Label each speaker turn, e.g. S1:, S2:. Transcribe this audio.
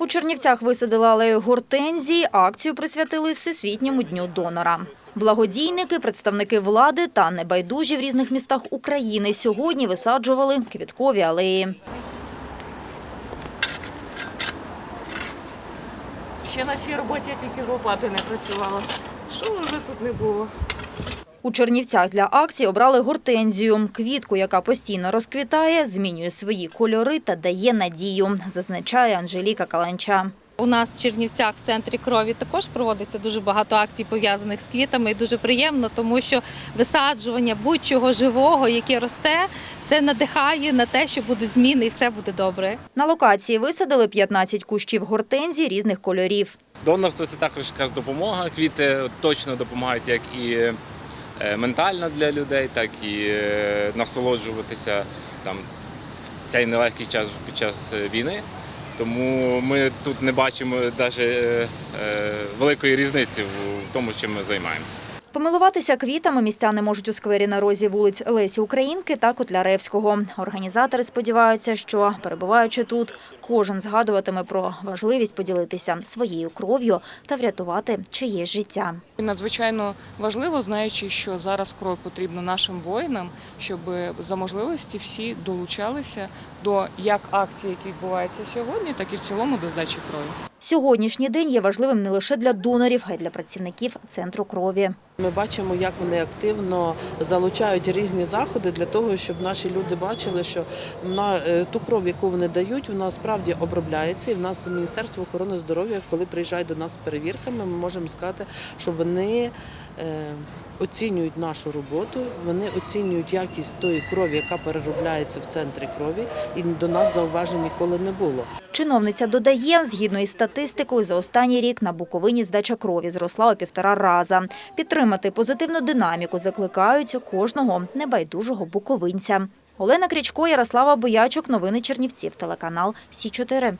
S1: У Чернівцях висадили алею гортензії, акцію присвятили Всесвітньому дню донора. Благодійники, представники влади та небайдужі в різних містах України сьогодні висаджували квіткові алеї.
S2: Ще на цій роботі я тільки з лопати не працювала. Що вже тут не було?
S1: У Чернівцях для акції обрали гортензію. Квітку, яка постійно розквітає, змінює свої кольори та дає надію, зазначає Анжеліка Каланча.
S3: У нас в Чернівцях в центрі крові також проводиться дуже багато акцій пов'язаних з квітами. І дуже приємно, тому що висаджування будь-чого живого, яке росте, це надихає на те, що будуть зміни і все буде добре.
S1: На локації висадили 15 кущів гортензії різних кольорів.
S4: Донорство це також якась допомога. Квіти точно допомагають як і ментально для людей, так і е, насолоджуватися там в цей нелегкий час під час е, війни. Тому ми тут не бачимо навіть великої різниці в тому, чим ми займаємося.
S1: Помилуватися квітами містяни можуть у сквері на розі вулиць Лесі Українки та Котляревського. Організатори сподіваються, що перебуваючи тут, кожен згадуватиме про важливість поділитися своєю кров'ю та врятувати чиєсь життя.
S2: Надзвичайно важливо, знаючи, що зараз кров потрібна нашим воїнам, щоб за можливості всі долучалися до як акцій, які відбуваються сьогодні, так і в цілому до здачі крові.
S1: Сьогоднішній день є важливим не лише для донорів, а й для працівників центру крові.
S5: Ми бачимо, як вони активно залучають різні заходи для того, щоб наші люди бачили, що на е, ту кров, яку вони дають, вона справді обробляється. І в нас Міністерство охорони здоров'я, коли приїжджають до нас з перевірками, ми можемо сказати, що вони оцінюють нашу роботу, вони оцінюють якість тої крові, яка переробляється в центрі крові, і до нас зауважень ніколи не було.
S1: Чиновниця додає, згідно із статистикою, за останній рік на Буковині здача крові зросла у півтора раза. Підтримати позитивну динаміку закликають кожного небайдужого буковинця. Олена Крічко, Ярослава Боячук. Новини Чернівців. Телеканал Сі 4